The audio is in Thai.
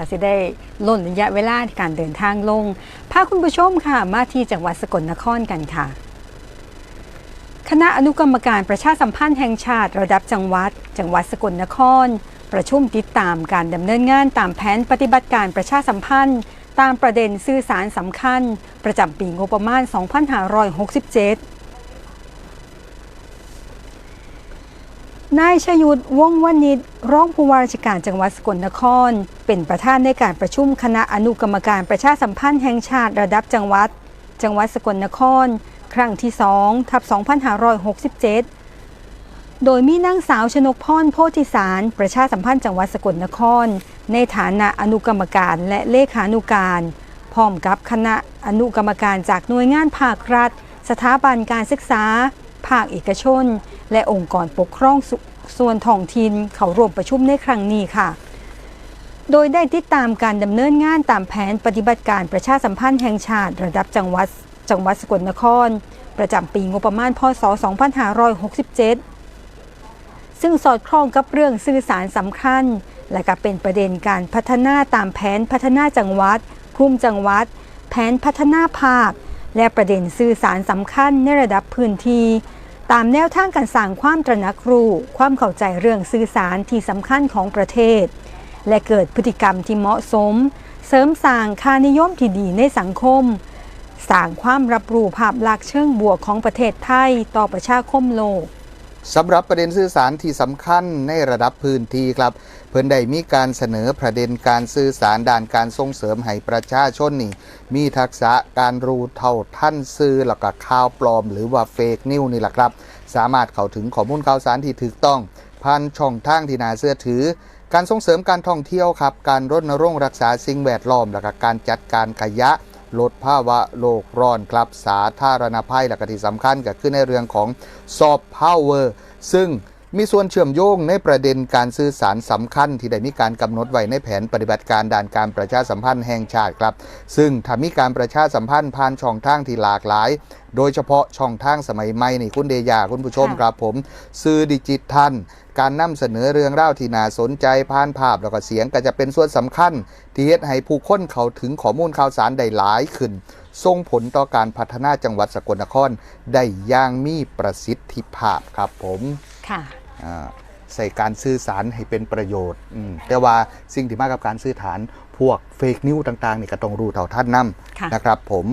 ค่ะสิได้ล่นระยะเวลาการเดินทางลง พาคุณผู้ชมค่ะ มาที่จังหวัดสกลนครกันค่ะ คณะอนุกรรมการประชาสัมพันธ์แห่งชาติระดับจังหวัด จังหวัดสกลนคร ประชุมติดตามการดำเนินงานตามแผนปฏิบัติการประชาสัมพันธ์ ตามประเด็นสื่อสารสำคัญ ประจำปีงบประมาณ 2567นายชยุทธวงวณิช รองผู้ว่าราชการจังหวัดสกลนคร เป็นประธานในการประชุมคณะอนุกรรมการประชาสัมพันธ์แห่งชาติระดับจังหวัด จังหวัดสกลนคร ครั้งที่2ทับ2567 โดยมีนางสาวชนกพรโพธิสาร ประชาสัมพันธ์จังหวัดสกลนคร ในฐานะอนุกรรมการและเลขานุการพร้อมกับคณะอนุกรรมการจากหน่วยงานภาครัฐ สถาบันการศึกษา ภาคเอกชน และองค์กรปกครอง ส่วนท้องถิ่นเขาร่วมประชุมในครั้งนี้ค่ะ โดยได้ติดตามการดำเนินงานตามแผนปฏิบัติการประชาสัมพันธ์แห่งชาติระดับจังหวัดจังหวัดสกลนคร ประจำปีงบประมาณพศ 2567 ซึ่งสอดคล้องกับเรื่องสื่อสารสำคัญ และก็เป็นประเด็นการพัฒนาตามแผนพัฒนาจังหวัดภูมิจังหวัด แผนพัฒนาภาคและประเด็นสื่อสารสำคัญในระดับพื้นที่ ตามแนวทางการสร้างความตระหนักรู้ ความเข้าใจเรื่องสื่อสารที่สำคัญของประเทศ และเกิดพฤติกรรมที่เหมาะสม เสริมสร้างค่านิยมที่ดีในสังคม สร้างความรับรู้ภาพลักษณ์เชิงบวกของประเทศไทยต่อประชาคมโลก สำหรับประเด็นสื่อสารที่สำคัญในระดับพื้นที่ครับ เพิ่นได้มีการเสนอประเด็นการสื่อสารด้านการส่งเสริมให้ประชาชนนี่ มีทักษะการรู้เท่าท่านสื่อแล้วก็ข่าวปลอม หรือว่าเฟกนิวนี่แหละครับ สามารถเข้าถึงข้อมูลข่าวสารที่ถูกต้องผ่านช่องทางที่น่าเชื่อถือ การส่งเสริมการท่องเที่ยวครับ การรณรงค์รักษาสิ่งแวดล้อมแล้วก็การจัดการขยะ ลดภาวะโลกร้อนครับสาธารณภัยหลักที่สำคัญก็ขึ้นในเรื่องของซอฟต์พาวเวอร์ซึ่ง มีส่วนเชื่อมโยงในประเด็นการสื่อสารสำคัญ ที่ได้มีการกำหนดไว้ในแผนปฏิบัติการด่านการประชาสัมพันธ์แห่งชาติครับ ซึ่งถ้ามีการประชาสัมพันธ์ผ่านช่องทางที่หลากหลาย โดยเฉพาะช่องทางสมัยใหม่นี่คุณเดียาคุณผู้ชมครับผม สื่อดิจิทัลการนำเสนอเรื่องราวที่น่าสนใจผ่านภาพแล้วก็เสียงก็จะเป็นส่วนสำคัญ ที่เฮ็ดให้ผู้คนเข้าถึงข้อมูลข่าวสารได้หลายขึ้นส่งผลต่อการพัฒนาจังหวัดสกลนครได้อย่างมีประสิทธิภาพครับผม ค่ะอ่าใส่การสื่อสารให้เป็นประโยชน์อืมแต่ว่าสิ่งที่มากับการสื่อสารพวกเฟกนิวต่างๆนี่ก็ต้องรู้เท่าท่านนค่ะำนะครับผม